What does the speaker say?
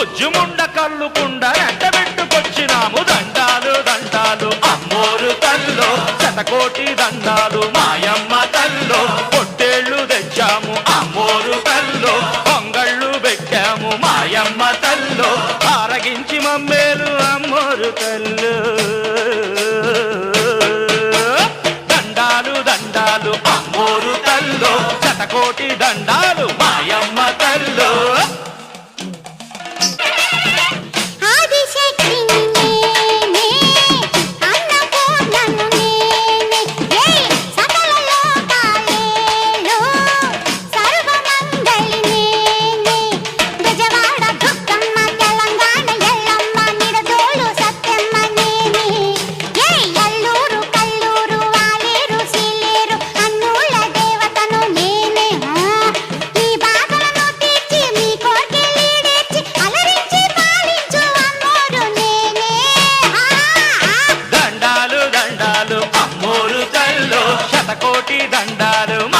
బుజ్జుముండ కళ్ళుకుండ ఎంట పెట్టుకొచ్చినాము. దండాలు దండాలు అమ్మోరు తల్లు శతకోటి దండాలు మాయమ్మ తల్లు పొట్టేళ్ళు తెచ్చాము. అమ్మోరు తల్లు పొంగళ్ళు పెట్టాము. మాయమ్మ తల్లు ఆరగించి మమ్మేలు అమ్మోరు తల్లు. கண்டாருமா